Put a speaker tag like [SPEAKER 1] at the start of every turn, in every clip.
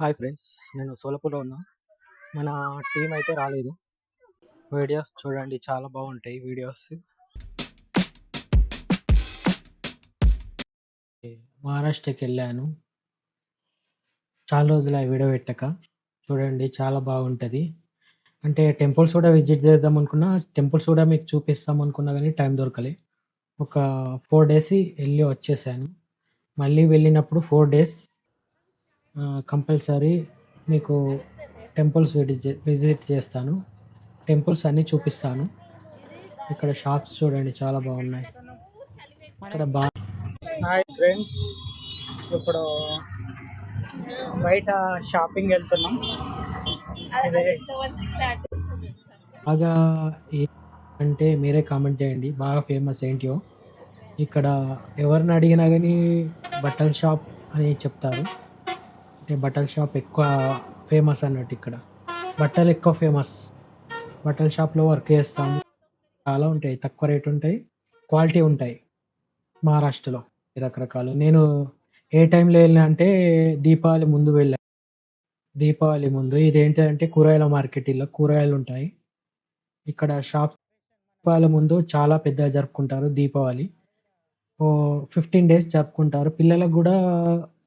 [SPEAKER 1] Hi friends నేను సోలపూర్లో ఉన్నా. మన టీం అయితే రాలేదు. వీడియోస్ చూడండి చాలా బాగుంటాయి వీడియోస్. మహారాష్ట్రకి వెళ్ళాను. చాలా రోజులు వీడియో పెట్టక. చూడండి చాలా బాగుంటుంది. అంటే టెంపుల్స్ కూడా విజిట్ చేద్దాం అనుకున్నా టెంపుల్స్ కూడా మీకు చూపిస్తాం అనుకున్నా కానీ టైం దొరకలే. ఒక ఫోర్ డేస్ వెళ్ళి వచ్చేసాను. మళ్ళీ వెళ్ళినప్పుడు ఫోర్ డేస్ కంపల్సరీ మీకు టెంపుల్స్ విజిట్ విజిట్ చేస్తాను. టెంపుల్స్ అన్నీ చూపిస్తాను. ఇక్కడ షాప్స్ చూడండి చాలా బాగున్నాయి. ఇక్కడ బా హాయ్ ఫ్రెండ్స్. ఇప్పుడు బయట షాపింగ్ వెళ్తున్నాం. బాగా అంటే మీరే కామెంట్ చేయండి. బాగా ఫేమస్ ఏంటియో. ఇక్కడ ఎవరిని అడిగినా కానీ బట్టల షాప్ అని చెప్తారు. అంటే బట్టల షాప్ ఎక్కువ ఫేమస్ అన్నట్టు ఇక్కడ. బట్టలు ఎక్కువ ఫేమస్. బట్టల షాప్లో వర్క్ చేస్తాము. చాలా ఉంటాయి. తక్కువ రేట్ ఉంటాయి. క్వాలిటీ ఉంటాయి. మహారాష్ట్రలో రకరకాలు. నేను ఏ టైంలో వెళ్ళినా అంటే దీపావళి ముందు వెళ్ళాను దీపావళి ముందు ఇదేంటంటే కూరగాయల మార్కెట్ ఇలా కూరగాయలు ఉంటాయి. ఇక్కడ షాప్ దీపావళి ముందు చాలా పెద్దగా జరుపుకుంటారు దీపావళి. ఓ ఫిఫ్టీన్ డేస్ జరుపుకుంటారు. పిల్లలకు కూడా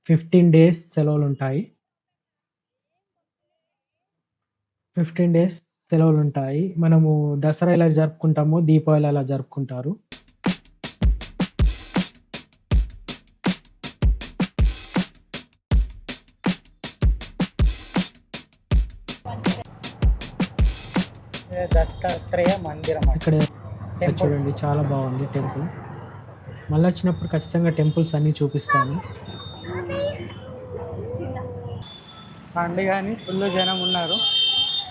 [SPEAKER 1] ఫిఫ్టీన్ డేస్ సెలవులు ఉంటాయి. ఫిఫ్టీన్ డేస్ సెలవులు ఉంటాయి. మనము దసరా ఎలా జరుపుకుంటామో దీపావళి అలా జరుపుకుంటారు.
[SPEAKER 2] దత్తాత్రేయ మందిరం
[SPEAKER 1] ఇక్కడ ఇక్కడ చూడండి చాలా బాగుంది టెంపుల్. మళ్ళీ వచ్చినప్పుడు ఖచ్చితంగా టెంపుల్స్ అన్నీ చూపిస్తాను.
[SPEAKER 2] అండి కానీ ఫుల్ జనం ఉన్నారు.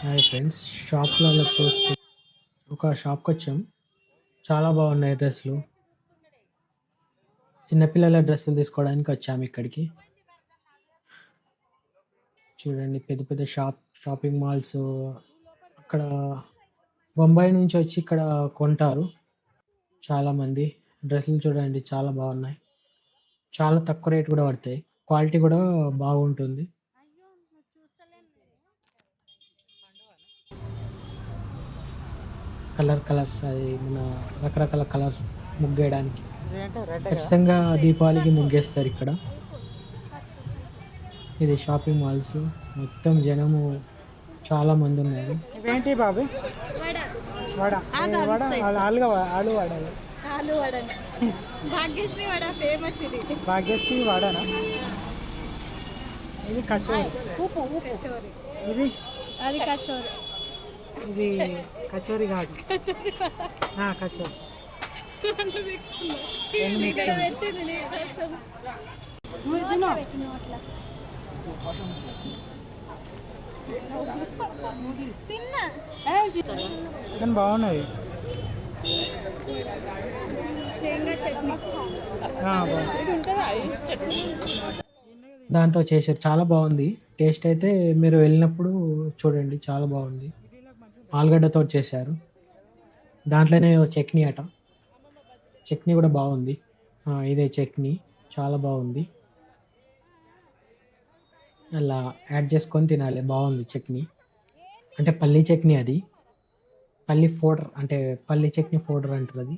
[SPEAKER 1] హాయ్ ఫ్రెండ్స్ షాప్లలో చూస్తూ ఒక షాప్కి వచ్చాం. చాలా బాగున్నాయి డ్రెస్సులు. చిన్నపిల్లల డ్రెస్సులు తీసుకోవడానికి వచ్చాము ఇక్కడికి. చూడండి పెద్ద పెద్ద షాప్ షాపింగ్ మాల్స్. అక్కడ బొంబాయి నుంచి వచ్చి ఇక్కడ కొంటారు చాలామంది. డ్రెస్సులు చూడండి చాలా బాగున్నాయి. చాలా తక్కువ రేట్ కూడా పడతాయి. క్వాలిటీ కూడా బాగుంటుంది. కలర్ కలర్స్ అది మన రకరకాల కలర్స్ ముగ్గేయడానికి. ఖచ్చితంగా దీపావళికి ముగ్గేస్తారు ఇక్కడ. ఇది షాపింగ్ మాల్స్. మొత్తం జనము చాలా మంది ఉన్నారు.
[SPEAKER 2] ఇవేంటి బాబు? వడ. వడ. ఆలుగా ఆలు వడ.
[SPEAKER 3] ఆలు వడని భాగ్యశ్రీ వడ ఫేమస్ ఇది.
[SPEAKER 2] భాగ్యశ్రీ వడనా? ఇది కచోరి.
[SPEAKER 3] కచోరి.
[SPEAKER 2] ఇది?
[SPEAKER 3] అది కచోరి.
[SPEAKER 2] ఇది కచోరి కాదు. కచోరి బాగున్నది
[SPEAKER 1] దాంతో చేశారు. చాలా బాగుంది. టేస్ట్ అయితే మీరు వెళ్ళినప్పుడు చూడండి చాలా బాగుంది. ఆలుగడ్డతో చేశారు. దాంట్లోనే చట్నీ అట. చట్నీ కూడా బాగుంది. ఆ, ఇదే చట్నీ. చాలా బాగుంది. అలా యాడ్ చేసుకొని తినాలి. బాగుంది చట్నీ. అంటే పల్లి చట్నీ అది. పల్లి పౌడర్ అంటే పల్లి చట్నీ పౌడర్ అంటారు అది.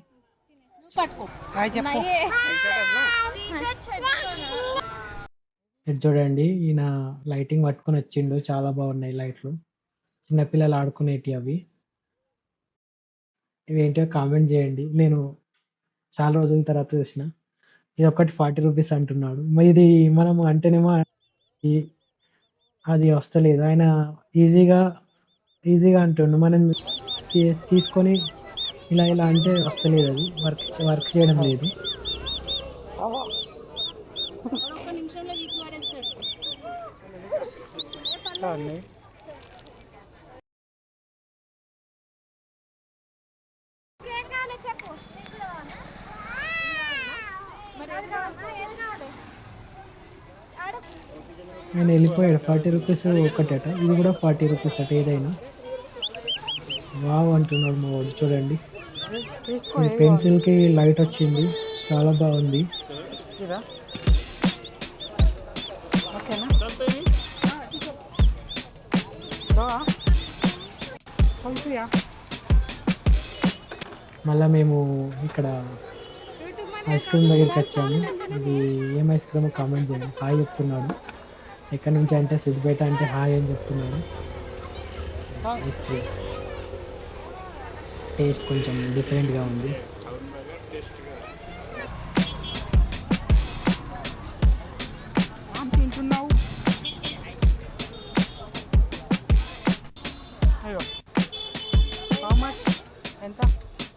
[SPEAKER 1] చూడండి ఈయన లైటింగ్ పట్టుకొని వచ్చిండు. చాలా బాగున్నాయి లైట్లు. చిన్నపిల్లలు ఆడుకునేటి అవి. ఇవేంటో కామెంట్ చేయండి. నేను చాలా రోజుల తర్వాత చూసిన. ఇది ఒకటి ఫార్టీ రూపీస్ అంటున్నాడు. మరి ఇది మనం అంటేనేమో అది వస్తలేదు. ఆయన ఈజీగా ఈజీగా అంటుండు. మనం తీసుకొని ఇలా ఇలా అంటే వస్తలేదు అది. వర్క్ వర్క్ చేయడం లేదు.
[SPEAKER 3] ఒక్క నిమిషంలో వీక్ పడేస్తాడు
[SPEAKER 2] ఇట్లా ఉంది
[SPEAKER 3] చెప్పు
[SPEAKER 1] ఆయన వెళ్ళిపోయాడు. ఫార్టీ రూపీస్ ఒక్కటట. ఇది కూడా ఫార్టీ రూపీస్ అట ఏదైనా. వావ్ అంటున్నాడు మా వాడు చూడండి. ఈ పెన్సిల్కి లైట్ వచ్చింది. చాలా బాగుంది.
[SPEAKER 2] మళ్ళా
[SPEAKER 1] మళ్ళీ మేము ఇక్కడ ఐస్ క్రీమ్ దగ్గరికి వచ్చాము. ఇది ఏం ఐస్ క్రీమ్ కామెంట్ చేయండి. హాయ్ చెప్తున్నాడు. ఎక్కడి నుంచి అంటే సిద్దిపేట అంటే హాయ్ అని చెప్తున్నాడు టేస్ట్ కొంచెం డిఫరెంట్గా ఉంది.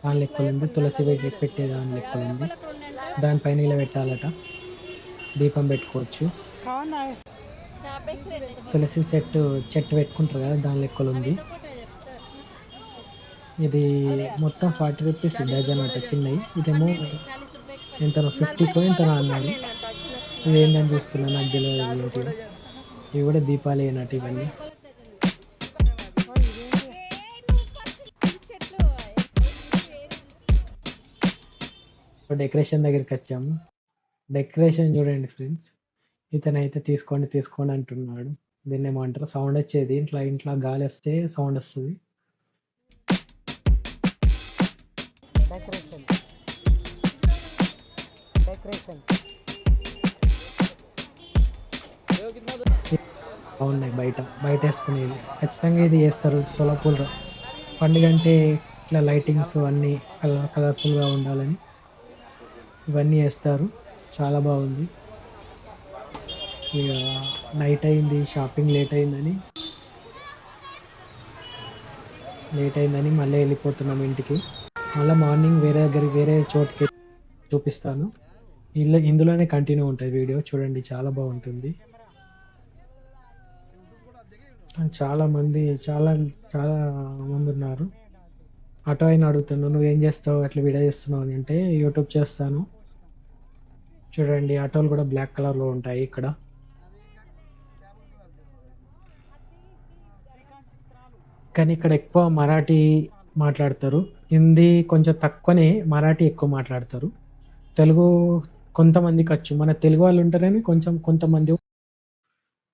[SPEAKER 1] దాని లెక్కలు ఉంది. తులసి పెట్టి పెట్టే దాని లెక్కలు ఉంది. దానిపైన ఇలా పెట్టాలట. దీపం పెట్టుకోవచ్చు. తులసి చెట్టు చెట్టు పెట్టుకుంటారు కదా దాని లెక్కలు ఉంది. ఇది మొత్తం ఫార్టీ రూపీస్ డజన్ అట చిన్నవి. ఇదేమో ఎంత ఫిఫ్టీకో ఎంత అన్నాడు. ఇది ఏంటని చూస్తున్నా నాకు తెలియదు ఇవి కూడా దీపాలు అయినట్టు ఇవన్నీ. డెకరేషన్ దగ్గరికి వచ్చాము. డెకరేషన్ చూడండి ఫ్రెండ్స్ ఇతను అయితే తీసుకోండి తీసుకోండి అంటున్నాడు. దీన్ని ఏమంటారు సౌండ్ వచ్చేది ఇంట్లో ఇంట్లో గాలి వస్తే సౌండ్ వస్తుంది.
[SPEAKER 2] డెకరేషన్ డెకరేషన్
[SPEAKER 1] బాగున్నాయి బయట బయట వేసుకునేది ఖచ్చితంగా ఇది వేస్తారు సోలాపూర్ పండుగ అంటే ఇట్లా లైటింగ్స్ అన్నీ కలర్ కలర్ఫుల్గా ఉండాలని. ఇవన్నీ వేస్తారు. చాలా బాగుంది. నైట్ అయింది షాపింగ్ లేట్ అయిందని. లేట్ అయిందని మళ్ళీ వెళ్ళిపోతున్నాం ఇంటికి. మళ్ళీ మార్నింగ్ వేరే దగ్గరికి వేరే చోటుకి చూపిస్తాను. ఇందులో ఇందులోనే కంటిన్యూ ఉంటుంది వీడియో చూడండి చాలా బాగుంటుంది. చాలా మంది చాలా చాలా మంది ఉన్నారు. ఆటో అయినా అడుగుతున్నాను నువ్వు ఏం చేస్తావు? అట్లా వీడియో చేస్తున్నావు? అని అంటే యూట్యూబ్ చేస్తాను. చూడండి ఆటోలు కూడా బ్లాక్ కలర్లో ఉంటాయి ఇక్కడ. కానీ ఇక్కడ ఎక్కువ మరాఠీ మాట్లాడతారు. హిందీ కొంచెం తక్కువనే మరాఠీ ఎక్కువ మాట్లాడతారు. తెలుగు కొంతమందికి వచ్చు మన తెలుగు వాళ్ళు ఉంటారని కొంచెం కొంతమంది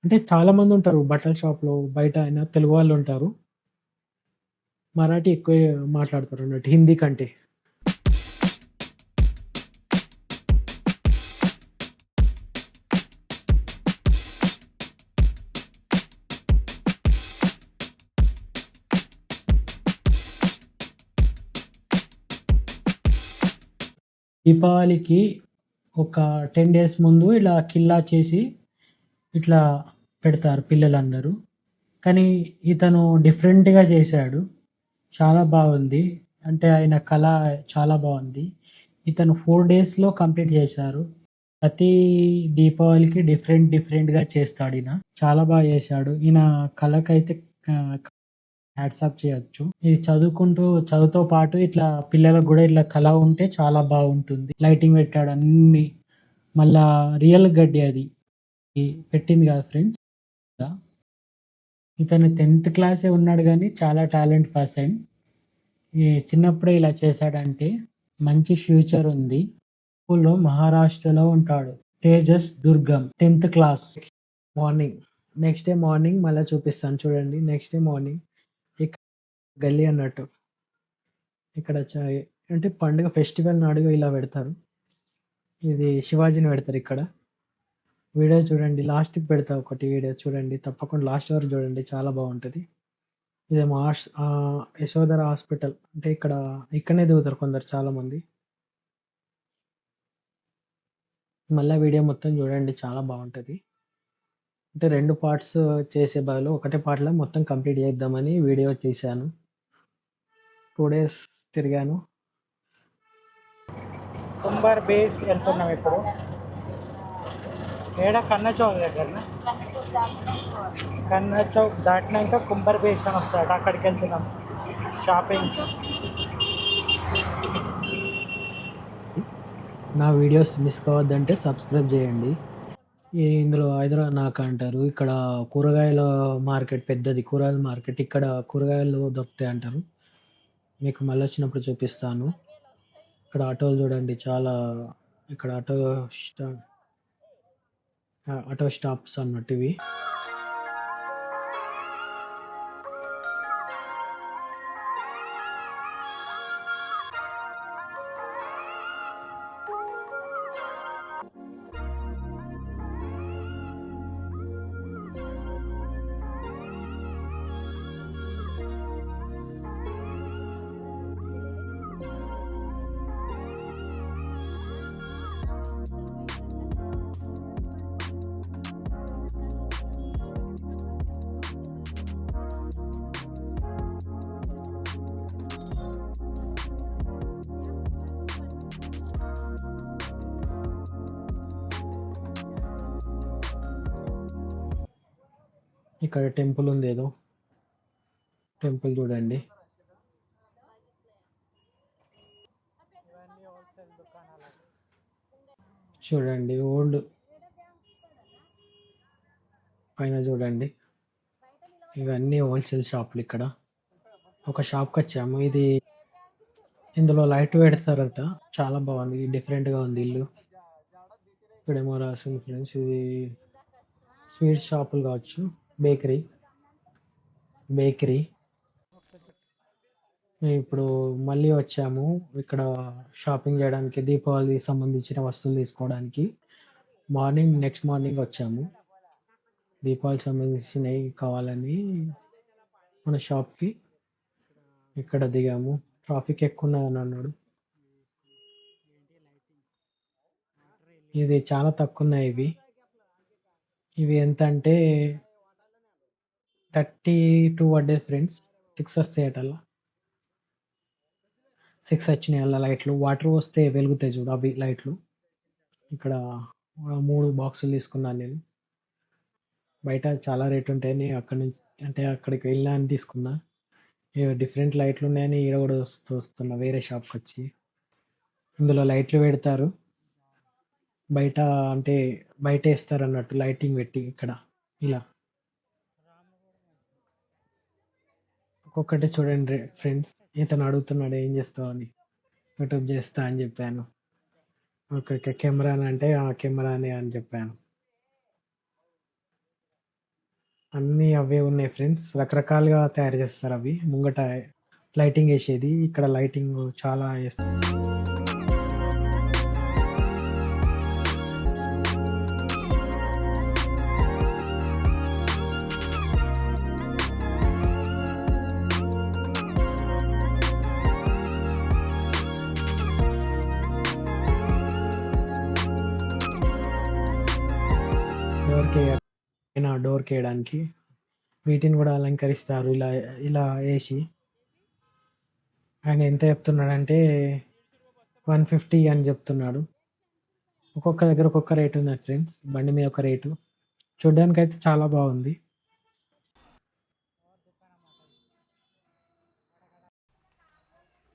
[SPEAKER 1] అంటే చాలా మంది ఉంటారు. బట్టల షాప్లో బయట అయినా తెలుగు వాళ్ళు ఉంటారు. మరాఠీ ఎక్కువ మాట్లాడతారు అన్నట్టు. హిందీ కంటే. దీపావళికి ఒక టెన్ డేస్ ముందు ఇలా కిల్లా చేసి ఇట్లా పెడతారు పిల్లలందరూ. కానీ ఇతను డిఫరెంట్గా చేశాడు. చాలా బాగుంది. అంటే ఆయన కళ చాలా బాగుంది. ఇతను ఫోర్ డేస్లో కంప్లీట్ చేశారు. ప్రతి దీపావళికి డిఫరెంట్ డిఫరెంట్గా చేస్తాడు ఈయన. చాలా బాగా చేశాడు. ఈయన కళకైతే హ్యాట్సాప్ చేయొచ్చు. ఇది చదువుకుంటూ చదువుతో పాటు ఇట్లా పిల్లలకు కూడా ఇట్లా కళ ఉంటే చాలా బాగుంటుంది. లైటింగ్ పెట్టాడు అన్ని. మళ్ళా రియల్ గడ్డి అది. పెట్టింది కదా ఫ్రెండ్స్ ఇతను టెన్త్ క్లాసే ఉన్నాడు కానీ చాలా టాలెంట్ పర్సన్ ఈ చిన్నప్పుడే ఇలా చేశాడంటే మంచి ఫ్యూచర్ ఉంది. స్కూల్లో మహారాష్ట్రలో ఉంటాడు. Tejas Durgam tenth class morning next day morning మళ్ళీ చూపిస్తాను. చూడండి. నెక్స్ట్ డే మార్నింగ్ గల్లీ అన్నట్టు. ఇక్కడ చ- అంటే పండుగ ఫెస్టివల్ నాడుగా ఇలా పెడతారు. ఇది శివాజీని పెడతారు ఇక్కడ. వీడియో చూడండి లాస్ట్కి పెడతా ఒకటి వీడియో చూడండి తప్పకుండా లాస్ట్ వరకు చూడండి చాలా బాగుంటుంది. ఇదేమో హాస్ యశోధర హాస్పిటల్ అంటే ఇక్కడ ఇక్కడనే దిగుతారు కొందరు చాలామంది. మళ్ళీ వీడియో మొత్తం చూడండి చాలా బాగుంటుంది. అంటే రెండు పార్ట్స్ చేసే బదులు ఒకటే పార్ట్లో మొత్తం కంప్లీట్ చేద్దామని వీడియో చేశాను టూ డేస్ తిరిగాను.
[SPEAKER 2] కుంబర్ బేస్ వెళ్తున్నాం ఇప్పుడు. ఏడ కన్న చౌక్ దగ్గర కన్న చౌక్ దాటినాక కుంబర్ బేస్ అని వస్తాడు అక్కడికి వెళ్తున్నాం. షాపింగ్.
[SPEAKER 1] నా వీడియోస్ మిస్ కావద్దంటే సబ్స్క్రైబ్ చేయండి. ఇందులో హైదరాబాద్ నాక అంటారు ఇక్కడ కూరగాయల మార్కెట్ పెద్దది కూరగాయల మార్కెట్ ఇక్కడ కూరగాయలు దొరుకుతాయి అంటారు. మీకు మళ్ళీ వచ్చినప్పుడు చూపిస్తాను. ఇక్కడ ఆటోలు చూడండి చాలా ఇక్కడ ఆటో స్టా ఆటో స్టాప్స్ అన్నట్టు ఇవి. ఇక్కడ టెంపుల్ ఉంది ఏదో. టెంపుల్ చూడండి. చూడండి ఓల్డ్. పైన చూడండి. ఇవన్నీ హోల్సేల్ షాపులు ఇక్కడ. ఒక షాప్కి వచ్చాము. ఇది ఇందులో లైట్ పెడతారట. చాలా బాగుంది. డిఫరెంట్గా ఉంది ఇల్లు. ఇక్కడేమో రాసింది ఫ్రెండ్స్. ఇది స్వీట్ షాపులు కావచ్చు. బేకరీ. బేకరీ. మేము ఇప్పుడు మళ్ళీ వచ్చాము ఇక్కడ షాపింగ్ చేయడానికి దీపావళికి సంబంధించిన వస్తువులు తీసుకోవడానికి. మార్నింగ్ నెక్స్ట్ మార్నింగ్ వచ్చాము. దీపావళికి సంబంధించినవి కావాలని మన షాప్కి ఇక్కడ దిగాము. ట్రాఫిక్ ఎక్కువ ఉన్నదని అన్నాడు. ఇది చాలా తక్కువ ఉన్నాయి ఇవి. ఇవి ఎంత అంటే థర్టీ టూ పడ్డాయి ఫ్రెండ్స్. సిక్స్ వస్తాయి అలా సిక్స్ వచ్చినాయి అలా లైట్లు. వాటర్ వస్తే వెలుగుతాయి చూడు అవి లైట్లు. ఇక్కడ మూడు బాక్సులు తీసుకున్నాను నేను. బయట చాలా రేట్ ఉంటాయి. నేను అక్కడ నుంచి అంటే అక్కడికి వెళ్ళాను అని తీసుకున్నా డిఫరెంట్ లైట్లు ఉన్నాయని ఈడ కూడా వస్తూ వస్తున్నా వేరే షాప్కి వచ్చి. ఇందులో లైట్లు పెడతారు. బయట అంటే బయట వేస్తారు అన్నట్టు లైటింగ్ పెట్టి ఇక్కడ. ఇలా. ఒక్కొక్కటి చూడండి ఫ్రెండ్స్ ఇతను అడుగుతున్నాడు ఏం చేస్తావు అని. యూట్యూబ్ చేస్తా అని చెప్పాను. ఓకే కెమెరా అంటే ఆ కెమెరానే అని చెప్పాను. అన్నీ అవే ఉన్నాయి ఫ్రెండ్స్. రకరకాలుగా తయారు చేస్తారు అవి. ముంగట లైటింగ్ వేసేది. ఇక్కడ లైటింగ్ చాలా వేస్తారు. డోర్కి డోర్కి వేయడానికి వీటిని కూడా అలంకరిస్తారు ఇలా ఇలా వేసి. ఆయన ఎంత చెప్తున్నాడంటే వన్ ఫిఫ్టీ అని చెప్తున్నాడు. ఒక్కొక్క దగ్గర ఒక్కొక్క రేటు ఉంది ఫ్రెండ్స్ బండి మీద ఒక రేటు చూడ్డానికి అయితే చాలా బాగుంది.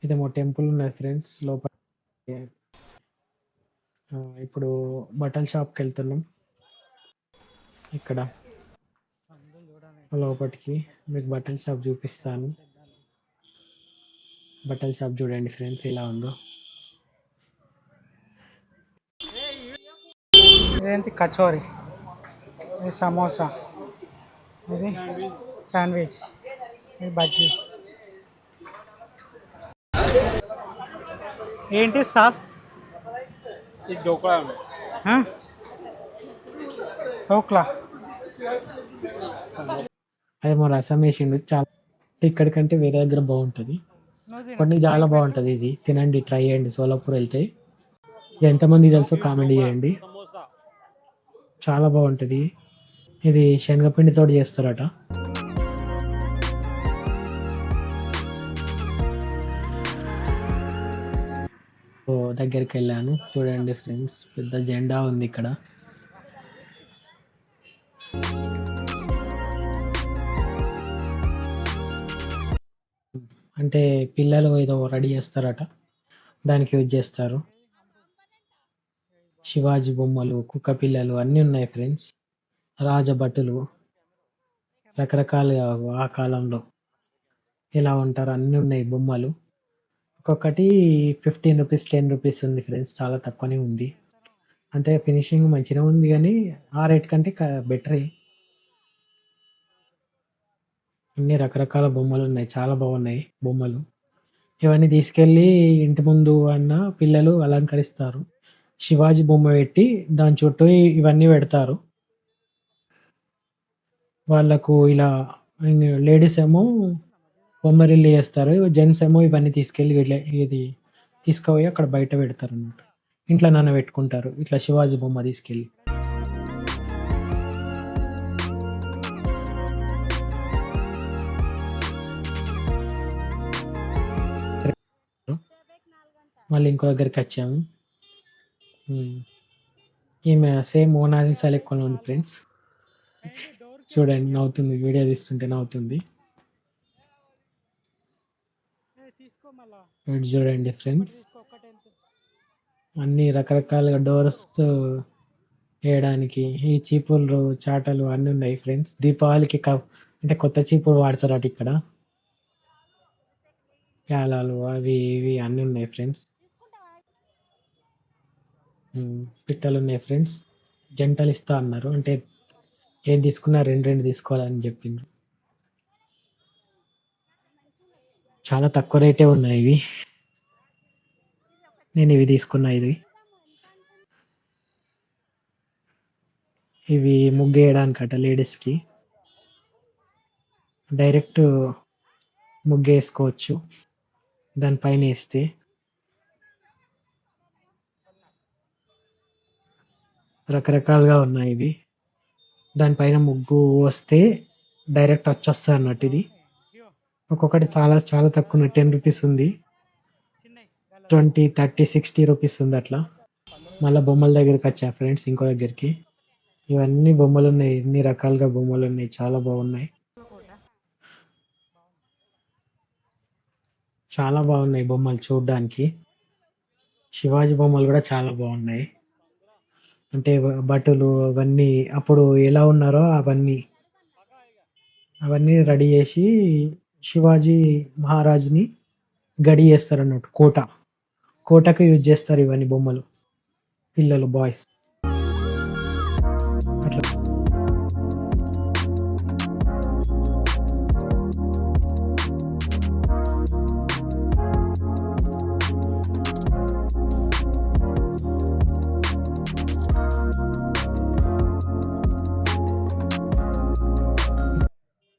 [SPEAKER 1] ఇదేమో టెంపుల్ ఉన్నది ఫ్రెండ్స్ లోపల ఇప్పుడు బట్టల షాప్కి వెళ్తున్నాం. ఇక్కడ. లోపటికి మీకు బట్టల షాప్ చూపిస్తాను. బట్టల షాప్ చూడండి ఫ్రెండ్స్ ఎలా ఉందో.
[SPEAKER 2] ఇదేంటి కచోరీ? ఇది సమోసా. ఇది శాండ్విచ్. ఇది బజ్జీ. ఏంటి సాస్?
[SPEAKER 4] एक
[SPEAKER 1] అదే మా రసం వేసిండు చాలా ఇక్కడికంటే వేరే దగ్గర బాగుంటుంది. కొన్ని చాలా బాగుంటుంది ఇది. తినండి ట్రై చేయండి సోలాపూర్ వెళ్తే. ఎంతమంది తెలుసో కామెంట్ చేయండి. చాలా బాగుంటుంది. ఇది శనగపిండితో చేస్తారట. దగ్గరికి వెళ్ళాను. చూడండి ఫ్రెండ్స్ పెద్ద జెండా ఉంది ఇక్కడ. అంటే పిల్లలు ఏదో రెడీ చేస్తారట. దానికి యూజ్ చేస్తారు. శివాజీ బొమ్మలు కుక్క పిల్లలు అన్నీ ఉన్నాయి ఫ్రెండ్స్. రాజభటులు రకరకాలుగా ఆ కాలంలో ఎలా ఉంటారు అన్నీ ఉన్నాయి బొమ్మలు. ఒక్కొక్కటి ఫిఫ్టీన్ రూపీస్ టెన్ రూపీస్ ఉంది ఫ్రెండ్స్. చాలా తక్కువనే ఉంది. అంటే ఫినిషింగ్ మంచిగా ఉంది కానీ ఆ రేట్ కంటే బెటరే అన్ని రకరకాల బొమ్మలు ఉన్నాయి చాలా బాగున్నాయి బొమ్మలు. ఇవన్నీ తీసుకెళ్ళి ఇంటి ముందు అన్న పిల్లలు అలంకరిస్తారు. శివాజీ బొమ్మ పెట్టి దాని చుట్టూ ఇవన్నీ పెడతారు. వాళ్ళకు ఇలా లేడీస్ ఏమో బొమ్మరిల్లు చేస్తారు. జెంట్స్ ఏమో ఇవన్నీ తీసుకెళ్ళి ఇట్లా ఇది తీసుకుపోయి అక్కడ బయట పెడతారు అన్నమాట ఇంట్లో నాన్న పెట్టుకుంటారు. ఇట్లా శివాజీ బొమ్మ తీసుకెళ్ళి. మళ్ళీ ఇంకో దగ్గరికి వచ్చాము. ఈమె సేమ్ మోనాలిసా లెక్కనే ఉంది ఫ్రెండ్స్. చూడండి నవ్వుతుంది. వీడియో తీస్తుంటే నవ్వుతుంది. చూడండి ఫ్రెండ్స్? అన్ని రకరకాలుగా డోర్స్ వేయడానికి ఈ చీపులు చాటలు అన్నీ ఉన్నాయి ఫ్రెండ్స్ దీపావళికి క- అంటే కొత్త చీపులు వాడతారట ఇక్కడ. ప్యాలాలు అవి ఇవి అన్నీ ఉన్నాయి ఫ్రెండ్స్ పిట్టలు ఉన్నాయి ఫ్రెండ్స్ జంటలు ఇస్తా అన్నారు. అంటే ఏం తీసుకున్నా రెండు రెండు తీసుకోవాలని చెప్పిండ్రు. చాలా తక్కువ రేటే ఉన్నాయి ఇవి. నేను ఇవి తీసుకున్నా ఇది ఇవి ముగ్గు వేయడానికట లేడీస్కి. డైరెక్ట్ ముగ్గు వేసుకోవచ్చు దానిపైన వేస్తే. రకరకాలుగా ఉన్నాయి ఇవి. దానిపైన ముగ్గు వస్తే డైరెక్ట్ వచ్చేస్తుంది అన్నట్టు ఇది. ఒక్కొక్కటి చాలా చాలా తక్కువ టెన్ రూపీస్ ఉంది. ట్వంటీ థర్టీ సిక్స్టీ రూపీస్ ఉంది అట్లా. మళ్ళీ బొమ్మల దగ్గరికి వచ్చా ఫ్రెండ్స్ ఇంకో దగ్గరికి. ఇవన్నీ బొమ్మలు ఉన్నాయి ఎన్ని రకాలుగా బొమ్మలు ఉన్నాయి చాలా బాగున్నాయి. చాలా బాగున్నాయి బొమ్మలు చూడడానికి. శివాజీ బొమ్మలు కూడా చాలా బాగున్నాయి. అంటే బట్టలు అవన్నీ అప్పుడు ఎలా ఉన్నారో అవన్నీ. అవన్నీ రెడీ చేసి శివాజీ మహారాజ్ని గడి చేస్తారు అన్నట్టు కోట. కోటకు యూజ్ చేస్తారు ఇవన్నీ బొమ్మలు. పిల్లలు బాయ్స్. అట్లా.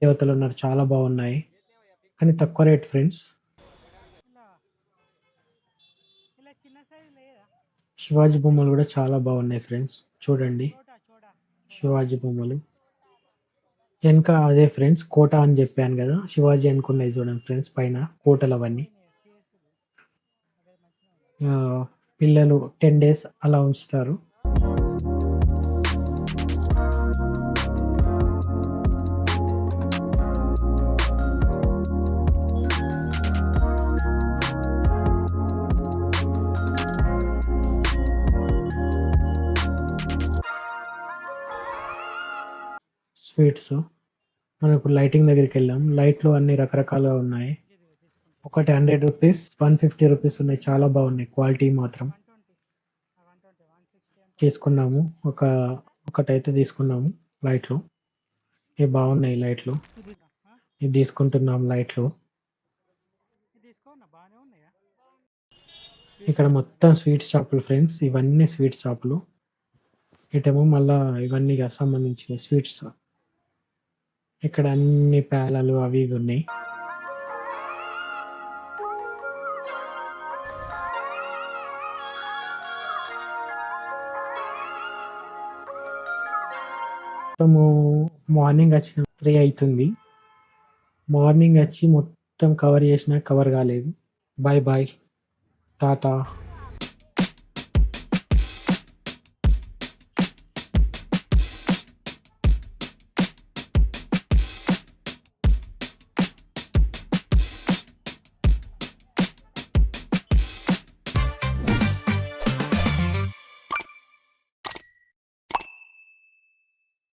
[SPEAKER 1] దేవతలు ఉన్నారు చాలా బాగున్నాయి. కానీ తక్కువ రేట్ ఫ్రెండ్స్. శివాజీ బొమ్మలు కూడా చాలా బాగున్నాయి ఫ్రెండ్స్ చూడండి. శివాజీ బొమ్మలు. వెనక అదే ఫ్రెండ్స్ కోట అని చెప్పాను కదా. శివాజీ అనుకున్నాయి చూడండి ఫ్రెండ్స్ పైన కోటలు అవన్నీ పిల్లలు టెన్ డేస్ అలా ఉంచుతారు. స్వీట్స్. మనం ఇప్పుడు లైటింగ్ దగ్గరికి వెళ్ళాం. లైట్లు అన్ని రకరకాలుగా ఉన్నాయి. ఒకటి hundred rupees one fifty rupees ఉన్నాయి. చాలా బాగున్నాయి. క్వాలిటీ మాత్రం. తీసుకున్నాము. ఒక ఒకటైతే తీసుకున్నాము లైట్లు. ఇవి బాగున్నాయి లైట్లు.
[SPEAKER 2] ఇది
[SPEAKER 1] తీసుకుంటున్నాం లైట్లు. ఇక్కడ మొత్తం స్వీట్ షాపులు ఫ్రెండ్స్. ఇవన్నీ స్వీట్ షాపులు. ఇటేమో మళ్ళా ఇవన్నీ సంబంధించిన స్వీట్స్. ఇక్కడ అన్ని పేలలు అవి ఇవి ఉన్నాయి. మొత్తము మార్నింగ్ వచ్చిన త్రీ అవుతుంది. మార్నింగ్ వచ్చి మొత్తం కవర్ చేసినా కవర్ కాలేదు. Bye bye tata.